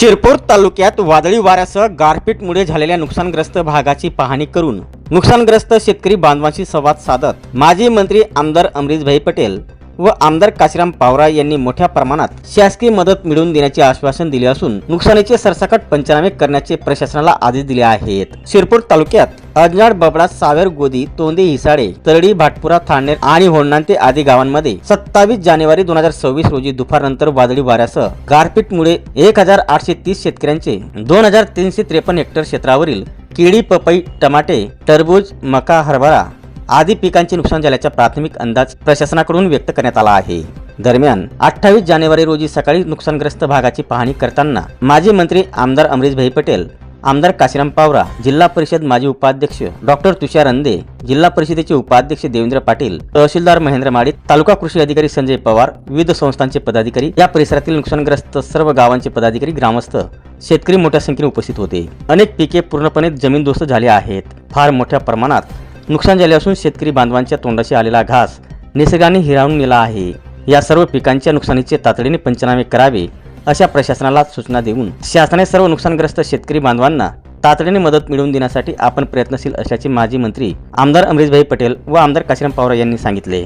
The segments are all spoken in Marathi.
शिरपूर तालुक्यात वादळी वाऱ्यासह गारपीटमुळे झालेल्या नुकसानग्रस्त भागाची पाहणी करून नुकसानग्रस्त शेतकरी बांधवांशी संवाद साधत माजी मंत्री आमदार अमरीशभाई पटेल व आमदार काशीराम पावरा यांनी मोठ्या प्रमाणात शासकीय मदत मिळवून देण्याचे आश्वासन दिले असून नुकसानीचे सरसकट पंचनामे करण्याचे प्रशासनाला आदेश दिले आहेत. शिरपूर तालुक्यात अजनाड बबडा सावेर गोदी तोंदे हिसाडे तरडी भाटपुरा थांडेर आणि होंडांते आदी गावांमध्ये सत्तावीस जानेवारी दोन हजार सव्वीस रोजी दुपारनंतर वादळी वाऱ्यासह गारपीटमुळे एक हजार आठशे तीस शेतकऱ्यांचे दोन हजार तीनशे त्रेपन्न हेक्टर क्षेत्रावरील केळी पपई टमाटे टरबूज मका हरभरा आदी पिकांचे नुकसान झाल्याचा प्राथमिक अंदाज प्रशासनाकडून व्यक्त करण्यात आला आहे. दरम्यान अठ्ठावीस जानेवारी रोजी सकाळी नुकसानग्रस्त भागाची पाहणी करताना माजी मंत्री आमदार अमरीशभाई पटेल आमदार काशीराम पावरा जिल्हा परिषद माजी उपाध्यक्ष डॉक्टर तुषार अंदे जिल्हा परिषदेचे उपाध्यक्ष देवेंद्र पाटील तहसीलदार महेंद्र माडिक तालुका कृषी अधिकारी संजय पवार विविध संस्थांचे पदाधिकारी या परिसरातील नुकसानग्रस्त सर्व गावांचे पदाधिकारी ग्रामस्थ शेतकरी मोठ्या संख्येने उपस्थित होते. अनेक पिके पूर्णपणे जमीनदोस्त झाली आहेत. फार मोठ्या प्रमाणात नुकसान झाले असून शेतकरी बांधवांच्या तोंडाशी आलेला घास निसर्गाने हिरावून नेला आहे. या सर्व पिकांच्या नुकसानीचे तातडीने पंचनामे करावे अशा प्रशासनाला सूचना देऊन शासनाने सर्व नुकसानग्रस्त शेतकरी बांधवांना तातडीने मदत मिळवून देण्यासाठी आपण प्रयत्नशील असल्याचे माजी मंत्री आमदार अमरीशभाई पटेल व आमदार काशीराम पवार यांनी सांगितले.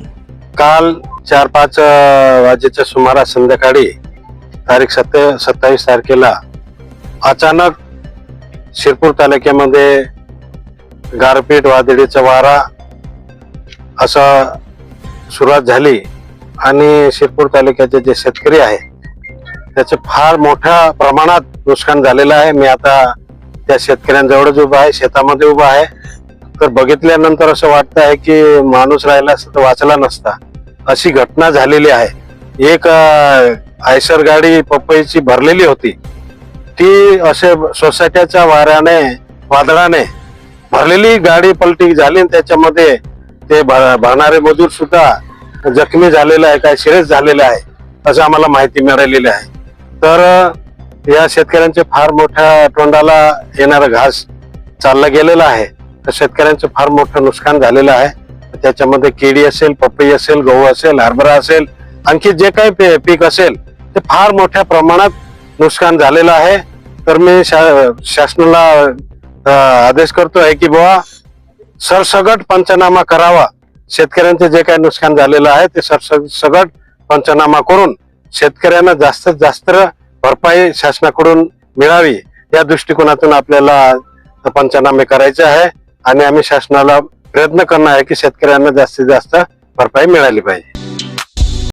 काल चार पाच वाजेच्या सुमारास संध्याकाळी तारीख सत्ता सत्तावीस तारखेला अचानक शिरपूर तालुक्यामध्ये गारपीट वादळीचा वारा असा सुरुवात झाली आणि शिरपूर तालुक्याचे जे शेतकरी आहे त्याचं फार मोठ्या प्रमाणात नुकसान झालेलं आहे. मी आता त्या शेतकऱ्यांजवळच उभा आहे शेतामध्ये उभा आहे. तर बघितल्यानंतर असं वाटतं आहे की माणूस राहिला असता तर वाचला नसता. अशी घटना झालेली आहे. एक आयसर गाडी पपईची भरलेली होती. ती असे सोसायट्याच्या वाऱ्याने वादळाने भरलेली गाडी पलटी झाली आणि त्याच्यामध्ये ते भ- भरणारे मजूर सुद्धा जखमी झालेले आहे काय सिरियस झालेले आहे असं आम्हाला माहिती मिळालेली आहे. तर या शेतकऱ्यांचे फार मोठ्या तोंडाला येणारा घास चालला गेलेला आहे. तर शेतकऱ्यांचं फार मोठं नुकसान झालेलं आहे. त्याच्यामध्ये केळी असेल पपई असेल गहू असेल हरभरा असेल आणखी जे काही पे- पीक असेल ते फार मोठ्या प्रमाणात नुकसान झालेलं आहे. तर मी शा- शासनाला आदेश करतोय की बुवा सरसगट पंचनामा करावा. शेतकऱ्यांचे जे काही नुकसान झालेलं आहे ते सरसगट पंचनामा करून शेतकऱ्यांना जास्तीत जास्त भरपाई शासनाकडून मिळावी. या दृष्टिकोनातून आपल्याला पंचनामे करायचे आहे आणि आम्ही शासनाला प्रयत्न करणार आहे की शेतकऱ्यांना जास्तीत जास्त भरपाई मिळाली पाहिजे.